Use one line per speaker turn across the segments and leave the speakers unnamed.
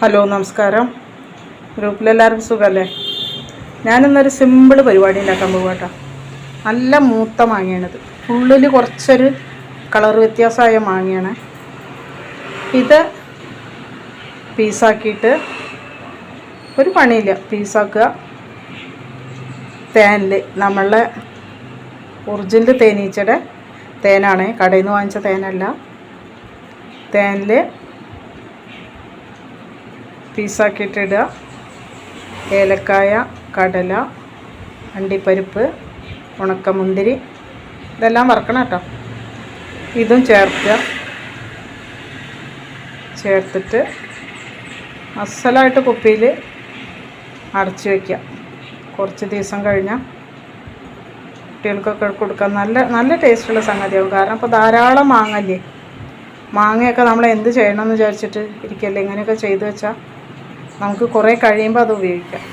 Hello നമസ്കാരം. ഗ്രൂപ്പിലെല്ലാവർക്കും സുഖമല്ലേ ഞാനിന്നൊരു simple പരിപാടി ഉണ്ടാക്കാൻ പോകും കേട്ടോ നല്ല മൂത്ത മാങ്ങയാണിത്. ഉള്ളിൽ കുറച്ചൊരു കളർ വ്യത്യാസമായ മാങ്ങയാണ്. ഇത് പീസാക്കിയിട്ട് ഒരു പണിയില്ല. പീസാക്കുക. തേനിൽ നമ്മളുടെ ഒറിജിനൽ തേനീച്ചയുടെ തേനാണ്. കടയിൽ നിന്ന് വാങ്ങിച്ച തേനല്ല. തേനിൽ പീസാക്കിയിട്ട് ഇടുക ഏലക്കായ കടല അണ്ടിപ്പരിപ്പ് ഉണക്കമുന്തിരി ഇതെല്ലാം വറക്കണം കേട്ടോ. ഇതും ചേർക്കുക. ചേർത്തിട്ട് അസലായിട്ട് കുപ്പിയിൽ അടച്ച് വയ്ക്കുക കുറച്ച് ദിവസം കഴിഞ്ഞാൽ കുട്ടികൾക്കൊക്കെ കൊടുക്കാൻ നല്ല നല്ല ടേസ്റ്റുള്ള സംഗതിയാവും. കാരണം ഇപ്പോൾ ധാരാളം മാങ്ങല്ലേ മാങ്ങയൊക്കെ നമ്മൾ എന്ത് ചെയ്യണമെന്ന് വിചാരിച്ചിട്ട് ഇരിക്കല്ലേ ഇങ്ങനെയൊക്കെ ചെയ്തു വെച്ചാൽ നമുക്ക് കുറേ കഴിയുമ്പോൾ അത് ഉപയോഗിക്കാം.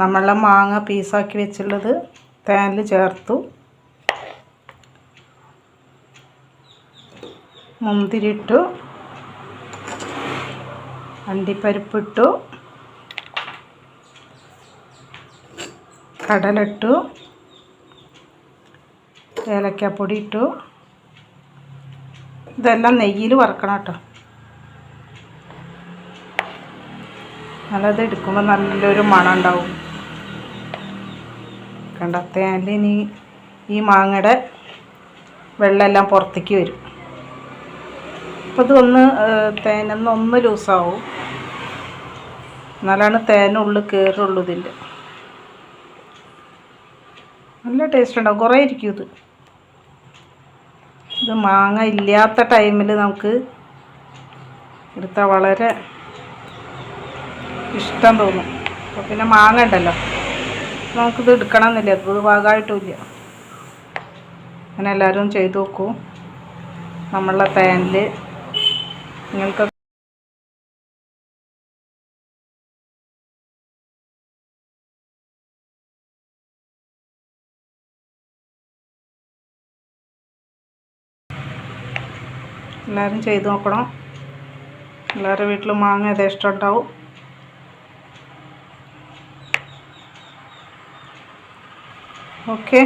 നമ്മളെ മാങ്ങ പീസാക്കി വെച്ചുള്ളത് തേനിൽ ചേർത്തു. മുന്തിരിട്ടു അണ്ടിപ്പരിപ്പിട്ടു കടലിട്ടു ഏലക്കാപ്പൊടി ഇട്ടു ഇതെല്ലാം നെയ്യിൽ വറക്കണം കേട്ടോ. നല്ലത് എടുക്കുമ്പോൾ നല്ലൊരു മണം ഉണ്ടാവും. കണ്ട? തേനിൽ ഇനി ഈ മാങ്ങയുടെ വെള്ളമെല്ലാം പുറത്തേക്ക് വരും. അപ്പോൾ ഇതൊന്ന് തേനൊന്ന് ഒന്ന് ലൂസാവും. എന്നാലാണ് തേനുള്ളിൽ കയറുള്ളൂ ഇതിന്റെ നല്ല ടേസ്റ്റ് ഉണ്ടാവും. കുറേ ഇരിക്കും ഇത്. ഇത് മാങ്ങ ഇല്ലാത്ത ടൈമിൽ നമുക്ക് എടുത്താൽ വളരെ ഇഷ്ടം തോന്നും. അപ്പോൾ പിന്നെ മാങ്ങ ഉണ്ടല്ലോ. നമുക്കിത് എടുക്കണം എന്നില്ല ഇത് ഭാഗമായിട്ടുമില്ല അങ്ങനെ എല്ലാവരും ചെയ്തു നോക്കൂ. നമ്മളുടെ പാനിൽ നിങ്ങൾക്ക് എല്ലാവരും ചെയ്ത് നോക്കണം. എല്ലാവരുടെ വീട്ടിലും മാങ്ങ യഥേഷ്ടം ഉണ്ടാവും. ഓക്കെ